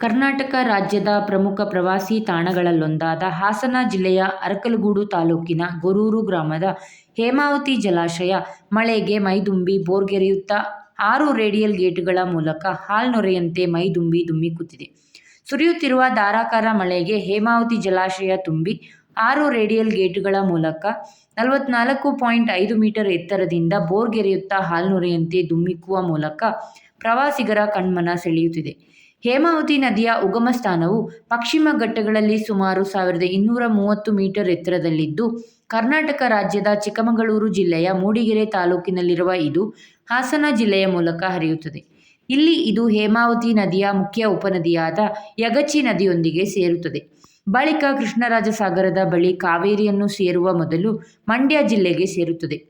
ಕರ್ನಾಟಕ ರಾಜ್ಯದ ಪ್ರಮುಖ ಪ್ರವಾಸಿ ತಾಣಗಳಲ್ಲೊಂದಾದ ಹಾಸನ ಜಿಲ್ಲೆಯ ಅರಕಲಗೂಡು ತಾಲೂಕಿನ ಗೊರೂರು ಗ್ರಾಮದ ಹೇಮಾವತಿ ಜಲಾಶಯ ಮಳೆಗೆ ಮೈದುಂಬಿ ಬೋರ್ಗೆರೆಯುತ್ತಾ ಆರು ರೇಡಿಯಲ್ ಗೇಟ್ಗಳ ಮೂಲಕ ಹಾಲ್ನೊರೆಯಂತೆ ಮೈದುಂಬಿ ಧುಮ್ಮಿಕ್ಕುತ್ತಿದೆ. ಸುರಿಯುತ್ತಿರುವ ಧಾರಾಕಾರ ಮಳೆಗೆ ಹೇಮಾವತಿ ಜಲಾಶಯ ತುಂಬಿ ಆರು ರೇಡಿಯಲ್ ಗೇಟ್ಗಳ ಮೂಲಕ ನಲವತ್ನಾಲ್ಕು ಪಾಯಿಂಟ್ ಐದು ಮೀಟರ್ ಎತ್ತರದಿಂದ ಬೋರ್ಗೆರೆಯುತ್ತಾ ಹಾಲ್ನೊರೆಯಂತೆ ಧುಮ್ಮಿಕ್ಕುವ ಮೂಲಕ ಪ್ರವಾಸಿಗರ ಕಣ್ಮನ ಸೆಳೆಯುತ್ತಿದೆ. ಹೇಮಾವತಿ ನದಿಯ ಉಗಮ ಸ್ಥಾನವು ಪಶ್ಚಿಮ ಘಟ್ಟಗಳಲ್ಲಿ ಸುಮಾರು ಸಾವಿರದ ಇನ್ನೂರ ಮೂವತ್ತು ಮೀಟರ್ ಎತ್ತರದಲ್ಲಿದ್ದು, ಕರ್ನಾಟಕ ರಾಜ್ಯದ ಚಿಕ್ಕಮಗಳೂರು ಜಿಲ್ಲೆಯ ಮೂಡಿಗೆರೆ ತಾಲೂಕಿನಲ್ಲಿರುವ ಇದು ಹಾಸನ ಜಿಲ್ಲೆಯ ಮೂಲಕ ಹರಿಯುತ್ತದೆ. ಇಲ್ಲಿ ಇದು ಹೇಮಾವತಿ ನದಿಯ ಮುಖ್ಯ ಉಪನದಿಯಾದ ಯಗಚಿ ನದಿಯೊಂದಿಗೆ ಸೇರುತ್ತದೆ. ಬಳಿಕ ಕೃಷ್ಣರಾಜಸಾಗರದ ಬಳಿ ಕಾವೇರಿಯನ್ನು ಸೇರುವ ಮೊದಲು ಮಂಡ್ಯ ಜಿಲ್ಲೆಗೆ ಸೇರುತ್ತದೆ.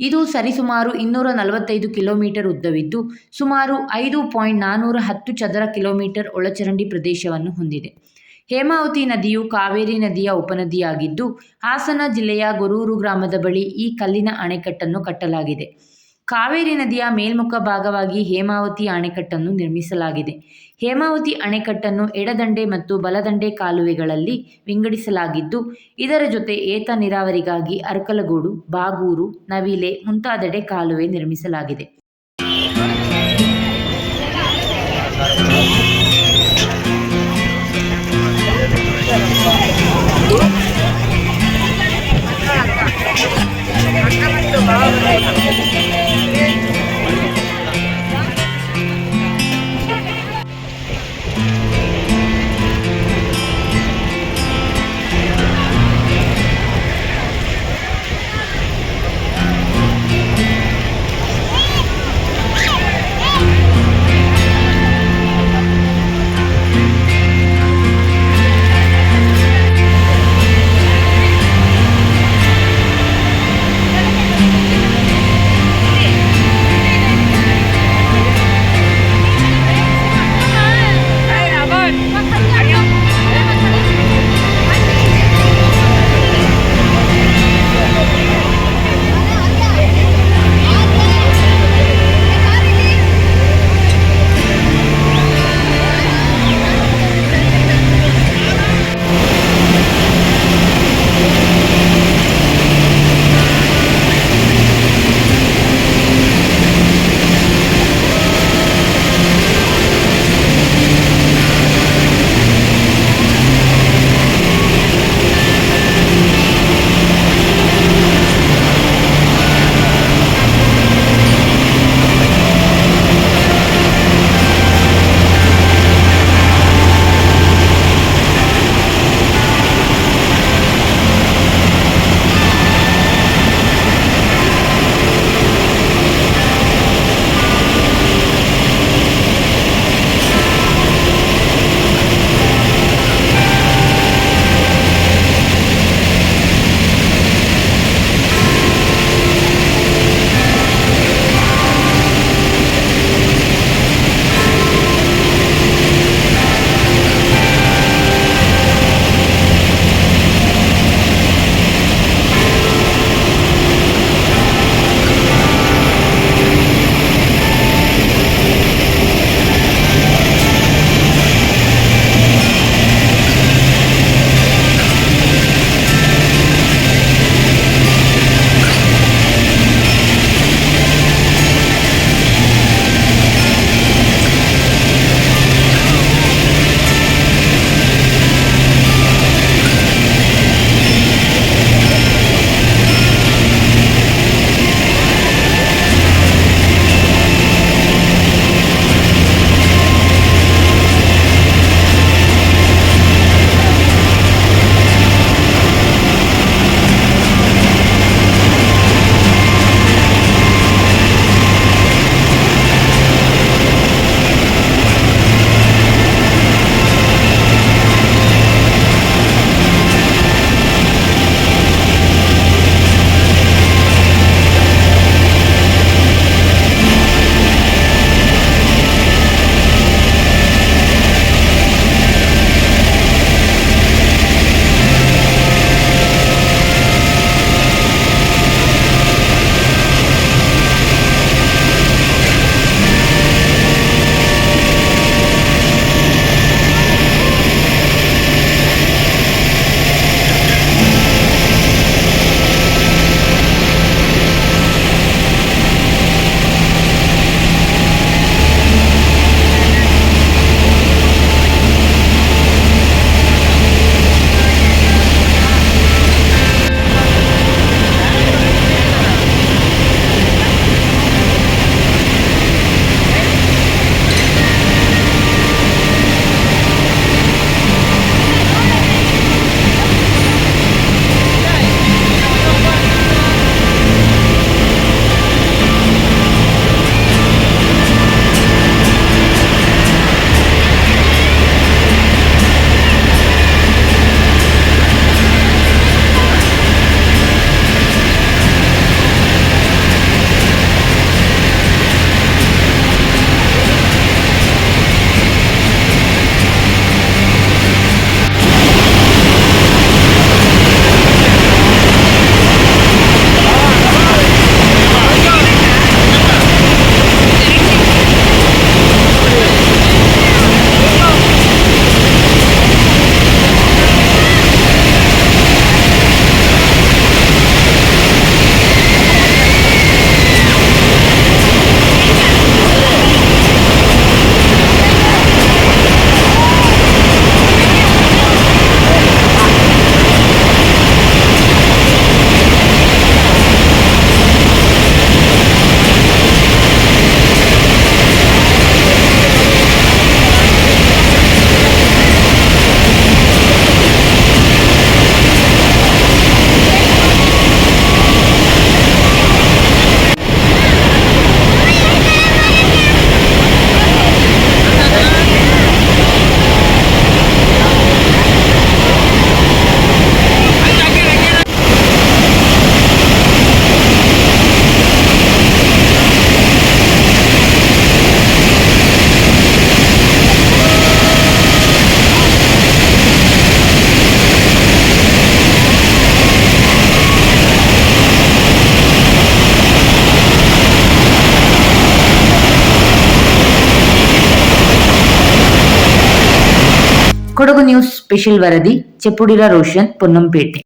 ಇದು ಸರಿಸುಮಾರು ಇನ್ನೂರ ನಲವತ್ತೈದು ಕಿಲೋಮೀಟರ್ ಉದ್ದವಿದ್ದು, ಸುಮಾರು ಐದು ಪಾಯಿಂಟ್ ನಾನೂರ ಹತ್ತು ಚದರ ಕಿಲೋಮೀಟರ್ ಒಳಚರಂಡಿ ಪ್ರದೇಶವನ್ನು ಹೊಂದಿದೆ. ಹೇಮಾವತಿ ನದಿಯು ಕಾವೇರಿ ನದಿಯ ಉಪನದಿಯಾಗಿದ್ದು, ಹಾಸನ ಜಿಲ್ಲೆಯ ಗೊರೂರು ಗ್ರಾಮದ ಬಳಿ ಈ ಕಲ್ಲಿನ ಅಣೆಕಟ್ಟನ್ನು ಕಟ್ಟಲಾಗಿದೆ. ಕಾವೇರಿ ನದಿಯ ಮೇಲ್ಮುಖ ಭಾಗವಾಗಿ ಹೇಮಾವತಿ ಅಣೆಕಟ್ಟನ್ನು ನಿರ್ಮಿಸಲಾಗಿದೆ. ಹೇಮಾವತಿ ಅಣೆಕಟ್ಟನ್ನು ಎಡದಂಡೆ ಮತ್ತು ಬಲದಂಡೆ ಕಾಲುವೆಗಳಲ್ಲಿ ವಿಂಗಡಿಸಲಾಗಿದ್ದು, ಇದರ ಜೊತೆ ಏತ ನೀರಾವರಿಗಾಗಿ ಅರಕಲಗೋಡು, ಬಾಗೂರು, ನವಿಲೆ ಮುಂತಾದೆಡೆ ಕಾಲುವೆ ನಿರ್ಮಿಸಲಾಗಿದೆ. ಕೊಡಗು ನ್ಯೂಸ್ ಸ್ಪೆಷಲ್ ವರದಿ ಚೆಪ್ಪುಡಿರ ರೋಷನ್ ಪೊನ್ನಂಪೇಟೆ